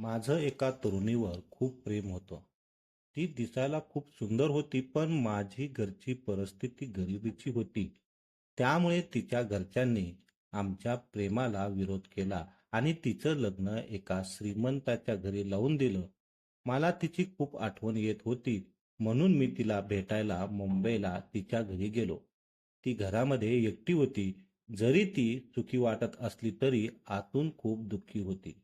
माझं एका तरुणीवर खूप प्रेम होतं. ती दिसायला खूप सुंदर होती पण माझी घरची परिस्थिती गरिबीची होती. त्यामुळे तिच्या घरच्यांनी आमच्या प्रेमाला विरोध केला आणि तिचं लग्न एका श्रीमंताच्या घरी लावून दिलं. मला तिची खूप आठवण येत होती म्हणून मी तिला भेटायला मुंबईला तिच्या घरी गेलो. ती घरामध्ये एकटी होती. जरी ती सुखी वाटत असली तरी आतून खूप दुःखी होती.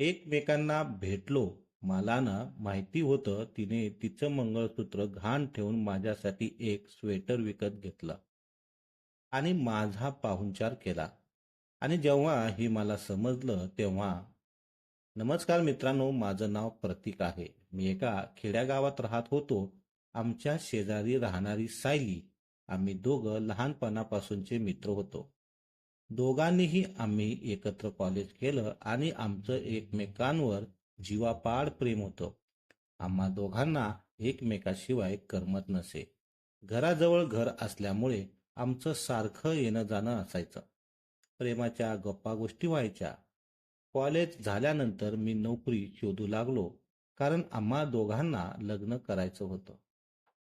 एकमेकांना भेटलो मला ना माहिती होतं तिने तिचं मंगळसूत्र घाण ठेवून माझ्यासाठी एक स्वेटर विकत घेतलं आणि माझा पाहुणचार केला. आणि जेव्हा हे मला समजलं तेव्हा नमस्कार मित्रांनो माझं नाव प्रतीक आहे. मी एका खेड्यागावात राहत होतो. आमच्या शेजारी राहणारी सायली. आम्ही दोघं लहानपणापासूनचे मित्र होतो. दोघांनीही आम्ही एकत्र कॉलेज केलं आणि आमचं एकमेकांवर जीवापाड प्रेम होतं. आम्हा दोघांना एकमेकाशिवाय करमत नसे. घराजवळ घर असल्यामुळे आमचं सारखं येणं जाणं असायचं. प्रेमाच्या गप्पा गोष्टी व्हायच्या. कॉलेज झाल्यानंतर मी नोकरी शोधू लागलो कारण आम्हा दोघांना लग्न करायचं होतं.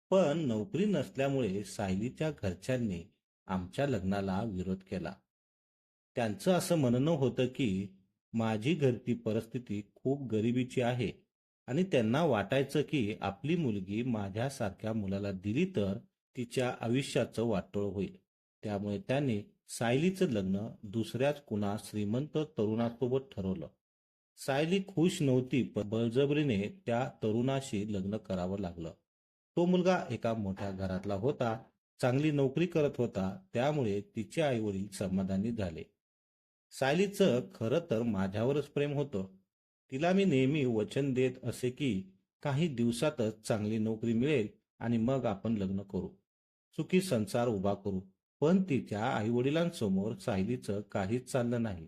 पण नोकरी नसल्यामुळे सायलीच्या घरच्यांनी आमच्या लग्नाला विरोध केला. त्यांचं असं म्हणणं होतं की माझी घरची परिस्थिती खूप गरिबीची आहे आणि त्यांना वाटायचं की आपली मुलगी माझ्यासारख्या मुलाला दिली तर तिच्या आयुष्याचं वाटोळ होईल. त्यामुळे त्याने सायलीचं लग्न दुसऱ्याच कुणा श्रीमंत तरुणासोबत ठरवलं. सायली खुश नव्हती पण बळजबरीने त्या तरुणाशी लग्न करावं लागलं. तो मुलगा एका मोठ्या घरातला होता चांगली नोकरी करत होता त्यामुळे तिचे आईवडील समाधानी झाले. सायलीचं खरं तर माझ्यावरच प्रेम होतं. तिला मी नेहमी वचन देत असे की काही दिवसातच चांगली नोकरी मिळेल आणि मग आपण लग्न करू. सुखी संसार उभा करू. पण तिच्या आईवडिलांसमोर सायलीचं काहीच चाललं नाही.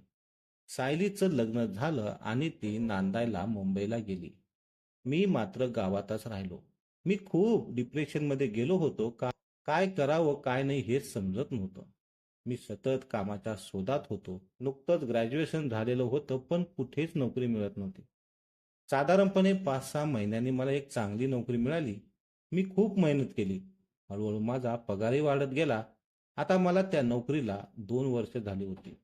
सायलीचं लग्न झालं आणि ती नांदायला मुंबईला गेली. मी मात्र गावातच राहिलो. मी खूप डिप्रेशनमध्ये गेलो होतो. का काय करावं काय नाही हेच समजत नव्हतं. मी सतत कामाच्या शोधात होतो. नुकतंच ग्रॅज्युएशन झालेलं होतं पण कुठेच नोकरी मिळत नव्हती. साधारणपणे पाच सहा महिन्यांनी मला एक चांगली नोकरी मिळाली. मी खूप मेहनत केली. हळूहळू माझा पगारही वाढत गेला. आता मला त्या नोकरीला दोन वर्ष झाली होती.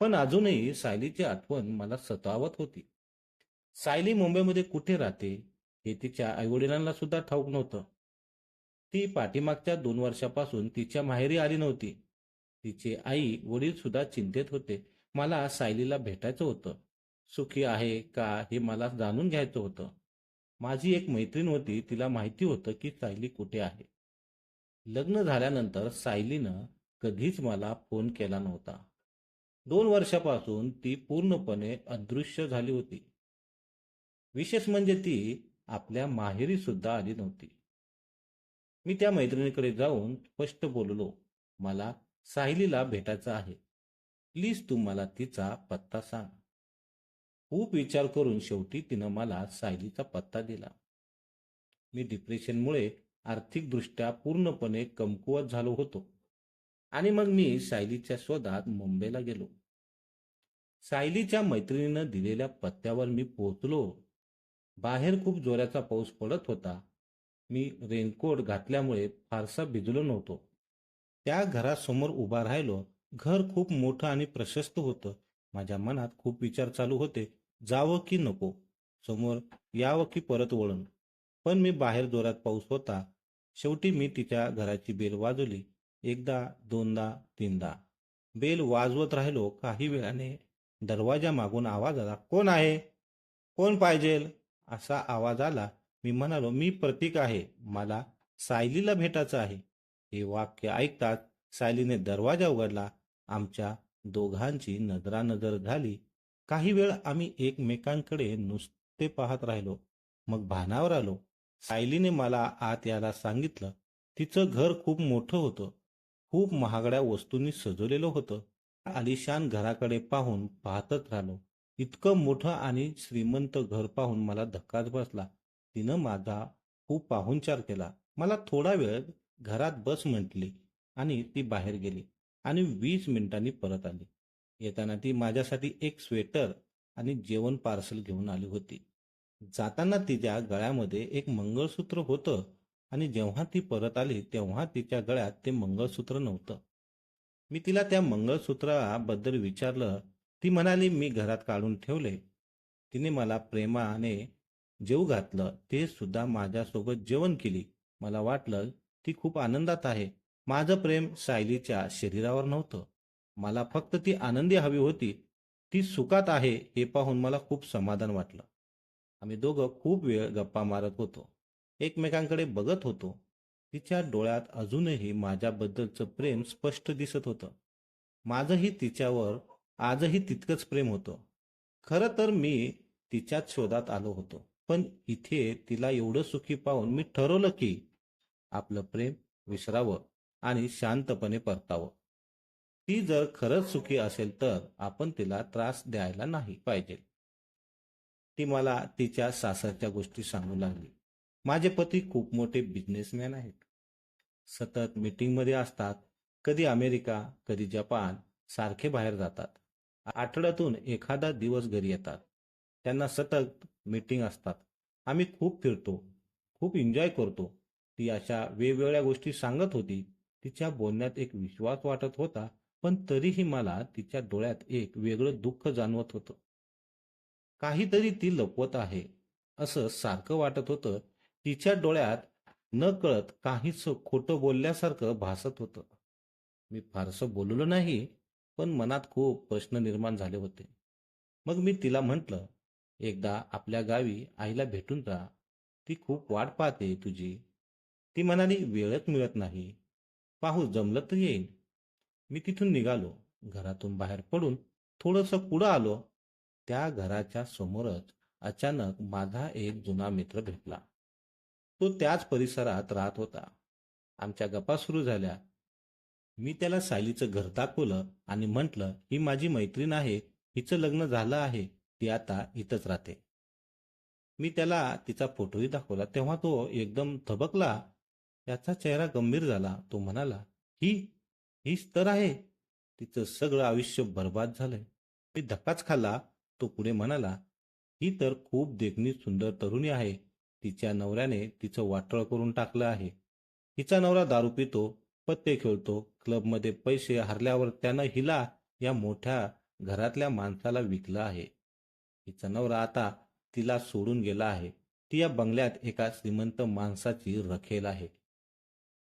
पण अजूनही सायलीची आठवण मला सतावत होती. सायली मुंबईमध्ये कुठे राहते हे तिच्या आईवडिलांना सुद्धा ठाऊक नव्हतं. ती पाठीमागच्या दोन वर्षापासून तिच्या माहेरी आली नव्हती. तिचे आई वडील सुद्धा चिंतेत होते. मला सायलीला भेटायचं होतं. सुखी आहे का हे मला जाणून घ्यायचं होतं. माझी एक मैत्रीण होती. तिला माहिती होतं की सायली कुठे आहे. लग्न झाल्यानंतर सायलीनं कधीच मला फोन केला नव्हता. दोन वर्षापासून ती पूर्णपणे अदृश्य झाली होती. विशेष म्हणजे ती आपल्या माहेरी सुद्धा आली नव्हती. मी त्या मैत्रिणीकडे जाऊन स्पष्ट बोललो मला सायलीला भेटायचं आहे. प्लीज तू मला तिचा पत्ता सांग. खूप विचार करून शेवटी तिनं मला सायलीचा पत्ता दिला. मी डिप्रेशनमुळे आर्थिकदृष्ट्या पूर्णपणे कमकुवत झालो होतो आणि मग मी सायलीच्या शोधात मुंबईला गेलो. सायलीच्या मैत्रिणीनं दिलेल्या पत्त्यावर मी पोहोचलो. बाहेर खूप जोराचा पाऊस पडत होता. मी रेनकोट घातल्यामुळे फारसा भिजलो नव्हतो. त्या घरासमोर उभा राहिलो घर खूप मोठं आणि प्रशस्त होतं. माझ्या मनात खूप विचार चालू होते जावं की नको? समोर यावं की परत वळण? पण मी बाहेर जोरात पाऊस होता. शेवटी मी तिच्या घराची बेल वाजवली. एकदा दोनदा तीनदा. बेल वाजवत राहिलो. काही वेळाने दरवाजा मागून आवाज आला कोण आहे? कोण पाहिजेल असा आवाज आला. मी म्हणालो मी प्रतीक आहे. मला सायलीला भेटायचं आहे. हे वाक्य ऐकताच सायलीने दरवाजा उघडला. आमच्या दोघांची नजरानजर झाली. काही वेळ आम्ही एकमेकांकडे नुसते पाहत राहिलो. मग भानावर आलो. सायलीने मला आत यायला सांगितलं. तिचं घर खूप मोठं होतं. खूप महागड्या वस्तूंनी सजवलेलं होतं. आलिशान घराकडे पाहून पाहतच राहिलो. इतकं मोठं आणि श्रीमंत घर पाहून मला धक्काच बसला. तिनं माझा खूप पाहुणचार केला. मला थोडा वेळ घरात बस म्हटली आणि ती बाहेर गेली आणि वीस मिनिटांनी परत आली. येताना ती माझ्यासाठी एक स्वेटर आणि जेवण पार्सल घेऊन आली होती. जाताना तिच्या गळ्यामध्ये एक मंगळसूत्र होतं आणि जेव्हा ती परत आली तेव्हा तिच्या गळ्यात ते मंगळसूत्र नव्हतं. मी तिला त्या मंगळसूत्राबद्दल विचारलं. ती म्हणाली मी घरात काढून ठेवले. तिने मला प्रेमाने जेव घातलं. ते सुद्धा माझ्यासोबत जेवण केली. मला वाटलं ती खूप आनंदात आहे. माझं प्रेम सायलीच्या शरीरावर नव्हतं. मला फक्त ती आनंदी हवी होती. ती सुखात आहे हे पाहून मला खूप समाधान वाटलं. आम्ही दोघं खूप वेळ गप्पा मारत होतो. एकमेकांकडे बघत होतो. तिच्या डोळ्यात अजूनही माझ्याबद्दलचं प्रेम स्पष्ट दिसत होतं. माझंही तिच्यावर आजही तितकंच प्रेम होतं. खरं तर मी तिच्याच शोधात आलो होतो. पण इथे तिला एवढं सुखी पाहून मी ठरवलं की आपलं प्रेम विसरावं आणि शांतपणे परतावं. ती जर खरंच सुखी असेल तर आपण तिला त्रास द्यायला नाही पाहिजे. ती मला तिच्या सासरच्या गोष्टी सांगू लागली. माझे पती खूप मोठे बिझनेसमॅन आहेत. सतत मीटिंगमध्ये असतात. कधी अमेरिका कधी जपान सारखे बाहेर जातात. आठवड्यातून एखादा दिवस घरी येतात. त्यांना सतत मीटिंग असतात. आम्ही खूप फिरतो खूप एन्जॉय करतो. ती अशा वेगवेगळ्या गोष्टी सांगत होती. तिच्या बोलण्यात एक विश्वास वाटत होता पण तरीही मला तिच्या डोळ्यात एक वेगळं दुःख जाणवत होतं. काहीतरी ती लपवत आहे असं सारखं वाटत होतं. तिच्या डोळ्यात न कळत काहीच खोटं बोलल्यासारखं भासत होतं. मी फारसं बोललो नाही पण मनात खूप प्रश्न निर्माण झाले होते. मग मी तिला म्हटलं एकदा आपल्या गावी आईला भेटून जा. ती खूप वाट पाहते तुझी. ती म्हणाली वेळच मिळत नाही. पाहू जमलं तर येईल मी तिथून निघालो. घरातून बाहेर पडून थोडंसं पुढं आलो. त्या घराच्या समोरच अचानक माझा एक जुना मित्र भेटला. तो त्याच परिसरात राहत होता. आमच्या गप्पा सुरू झाल्या. मी त्याला सायलीचं घर दाखवलं आणि म्हटलं ही माझी मैत्रीण आहे. हिचं लग्न झालं आहे. ती आता इथंच राहते. मी त्याला तिचा फोटोही दाखवला. तेव्हा तो एकदम थबकला त्याचा चेहरा गंभीर झाला. तो म्हणाला ही हीच तर आहे. तिचं सगळं आयुष्य बर्बाद झालंय. मी धक्काच खाल्ला. तो पुढे म्हणाला ही तर खूप देखणी सुंदर तरुणी आहे. तिच्या नवऱ्याने तिचं वाटळ करून टाकलं आहे. हिचा नवरा दारू पितो पत्ते खेळतो क्लबमध्ये पैसे हरल्यावर त्यानं हिला या मोठ्या घरातल्या माणसाला विकलं आहे. हिचा नवरा आता तिला सोडून गेला आहे. ती या बंगल्यात एका श्रीमंत माणसाची रखेल आहे.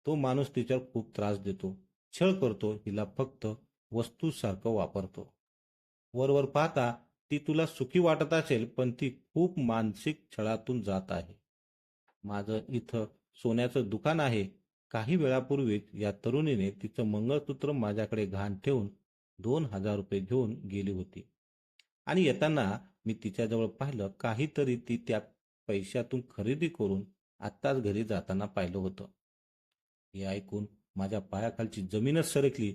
तो माणूस तिच्यावर खूप त्रास देतो छळ करतो हिला फक्त वस्तूसारखं वापरतो. वरवर पाहता ती तुला सुखी वाटत असेल पण ती खूप मानसिक छळातून जात आहे. माझं इथं सोन्याचं दुकान आहे. काही वेळापूर्वीच या तरुणीने तिचं मंगळसूत्र माझ्याकडे घाण ठेवून दोन हजार रुपये घेऊन गेली होती. आणि येताना मी तिच्याजवळ पाहिलं काहीतरी ती त्या पैशातून खरेदी करून आत्ताच घरी जाताना पाहिलं होतं. हे ऐकून माझ्या पायाखालची जमीनच सरकली.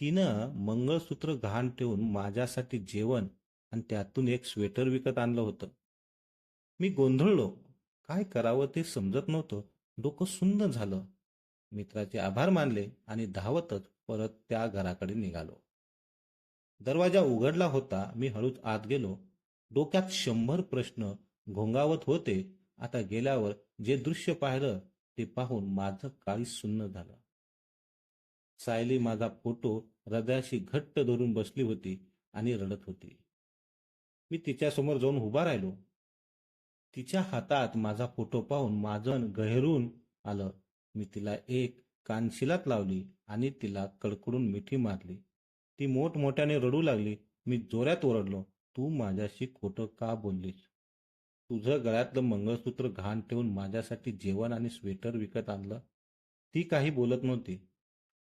तिनं मंगळसूत्र घाण ठेवून माझ्यासाठी जेवण आणि त्यातून एक स्वेटर विकत आणलं होतं. मी गोंधळलो. काय करावं ते समजत नव्हतं. डोकं सुंद झालं. मित्राचे आभार मानले आणि धावतच परत त्या घराकडे निघालो. दरवाजा उघडला होता. मी हळूच आत गेलो. डोक्यात शंभर प्रश्न घोंगावत होते. आता गेल्यावर जे दृश्य पाहिलं ते पाहून माझं काळी सुन्न झालं. सायली माझा फोटो हृदयाशी घट्ट धरून बसली होती आणि रडत होती. मी तिच्यासमोर जाऊन उभा राहिलो. तिच्या हातात माझा फोटो पाहून माझं गहेरून आलं. मी तिला एक कानशिलात लावली आणि तिला कडकडून मिठी मारली. ती मोठमोठ्याने रडू लागली. मी जोऱ्यात ओरडलो तू माझ्याशी खोटं का बोललीस? तुझं गळ्यातलं मंगळसूत्र घाण ठेवून माझ्यासाठी जेवण आणि स्वेटर विकत आणलं? ती काही बोलत नव्हती.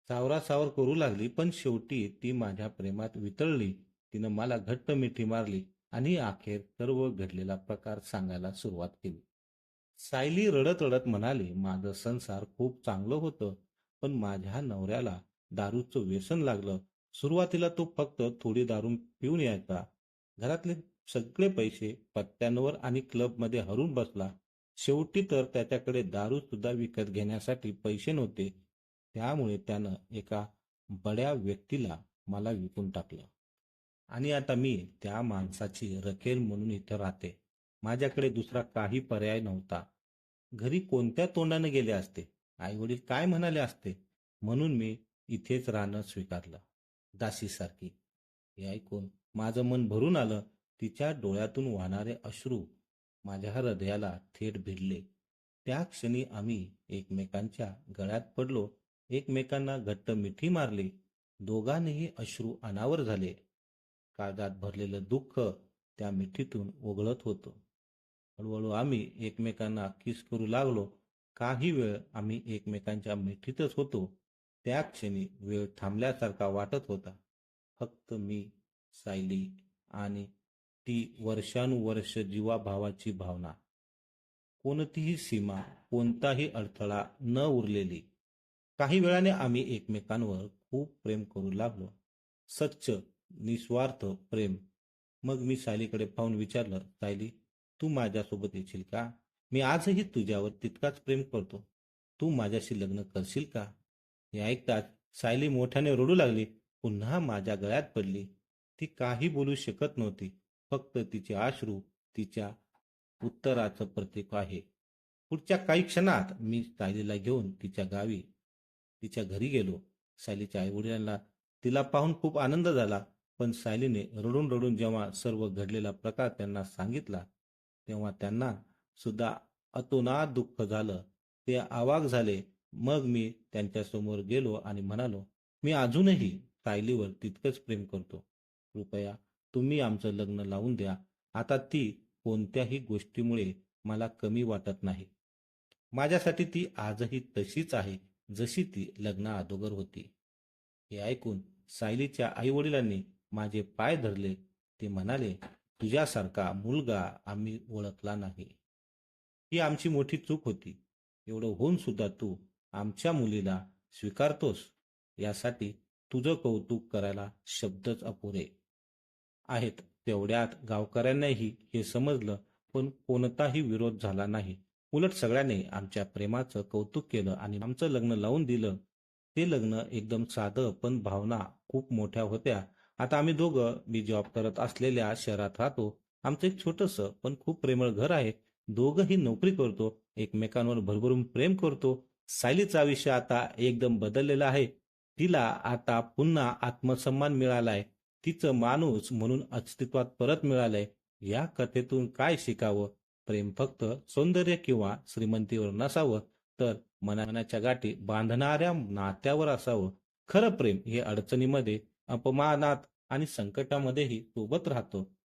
सावरासावर करू लागली पण शेवटी ती माझ्या प्रेमात वितळली. तिनं मला घट्ट मिठी मारली आणि अखेर सर्व घडलेला प्रकार सांगायला सुरुवात केली. सायली रडत रडत म्हणाली माझं संसार खूप चांगलं होतं पण माझ्या नवऱ्याला दारूचं व्यसन लागलं. सुरुवातीला तो फक्त थोडी दारू पिऊन यायचा. घरातले सगळे पैसे पत्त्यांवर आणि क्लबमध्ये हरून बसला. शेवटी तर त्याच्याकडे दारू सुद्धा विकत घेण्यासाठी पैसे नव्हते. त्यामुळे त्यानं एका बड्या व्यक्तीला मला विकून टाकलं. आणि आता मी त्या माणसाची रखेल म्हणून इथं राहते. माझ्याकडे दुसरा काही पर्याय नव्हता. घरी कोणत्या तोंडाने गेले असते? आई वडील काय म्हणाले असते? म्हणून मी इथेच राहणं स्वीकारलं. दासीसारखी. हे ऐकून माझं मन भरून आलं. तिच्या डोळ्यातून वाहणारे अश्रू माझ्या हृदयाला थेट भिडले. त्या क्षणी आम्ही एकमेकांच्या गळ्यात पडलो. एकमेकांना घट्ट मिठी मारली. दोघांनीही अश्रू अनावर झाले. काळजात भरलेलं दुःख त्या मिठीतून ओघळत होतं. हळूहळू आम्ही एकमेकांना किस करू लागलो. काही वेळ आम्ही एकमेकांच्या मिठीतच होतो. त्या क्षणी वेळ थांबल्यासारखा वाटत होता. फक्त मी सायली आणि ती वर्षानुवर्ष जीवाभावाची भावना. कोणतीही सीमा कोणताही अडथळा न उरलेली. काही वेळाने आम्ही एकमेकांवर खूप प्रेम करू लागलो. सच्च निस्वार्थ प्रेम. मग मी सायलीकडे पाहून विचारलं सायली तू माझ्यासोबत येशील का? मी आजही तुझ्यावर तितकाच प्रेम करतो. तू माझ्याशी लग्न करशील का? हे ऐकताच सायली मोठ्याने रडू लागली. पुन्हा माझ्या गळ्यात पडली. ती काही बोलू शकत नव्हती. फक्त तिचे अश्रू तिच्या उत्तराचं प्रतीक आहे. पुढच्या काही क्षणात मी सायलीला घेऊन तिच्या गावी तिच्या घरी गेलो. सायलीच्या आईवडिलांना तिला पाहून खूप आनंद झाला पण सायलीने रडून रडून जेव्हा सर्व घडलेला प्रकार त्यांना सांगितला तेव्हा त्यांना सुद्धा अतोनात दुःख झालं. ते आवाक झाले. मग मी त्यांच्यासमोर गेलो आणि म्हणालो मी अजूनही सायलीवर तितकंच प्रेम करतो. कृपया तुम्ही आमचं लग्न लावून द्या. आता ती कोणत्याही गोष्टीमुळे मला कमी वाटत नाही. माझ्यासाठी ती आजही तशीच आहे जशी ती लग्न अगोदर होती. हे ऐकून सायलीच्या आई वडिलांनी माझे पाय धरले. ते म्हणाले तुझ्यासारखा मुलगा आम्ही ओळखला नाही. ही आमची मोठी चूक होती. एवढं होऊन सुद्धा तू आमच्या मुलीला स्वीकारतोस. यासाठी तुझं कौतुक करायला शब्दच अपुरे. आहेत. तेवढ्यात गावकऱ्यांनाही हे समजलं पण कोणताही विरोध झाला नाही. उलट सगळ्यांनी आमच्या प्रेमाचं कौतुक केलं आणि आमचं लग्न लावून दिलं. ते लग्न एकदम साधं पण भावना खूप मोठ्या होत्या. आता आम्ही दोघं मी जॉब करत असलेल्या शहरात राहतो. आमचं एक छोटस पण खूप प्रेमळ घर आहे. दोघंही नोकरी करतो एकमेकांवर भरभरून प्रेम करतो. सायलीचा आयुष्य आता एकदम बदललेला आहे. तिला आता पुन्हा आत्मसन्मान मिळालाय. तिचं माणूस म्हणून अस्तित्वात परत मिळालंय या कथेतून काय शिकावं? प्रेम फक्त सौंदर्य किंवा श्रीमंतीवर नसावं तर मनाच्या गाठी बांधणाऱ्या नात्यावर असावं. खरं प्रेम हे अडचणीमध्ये अपमानात आणि संकटामध्येही सोबत राहतो.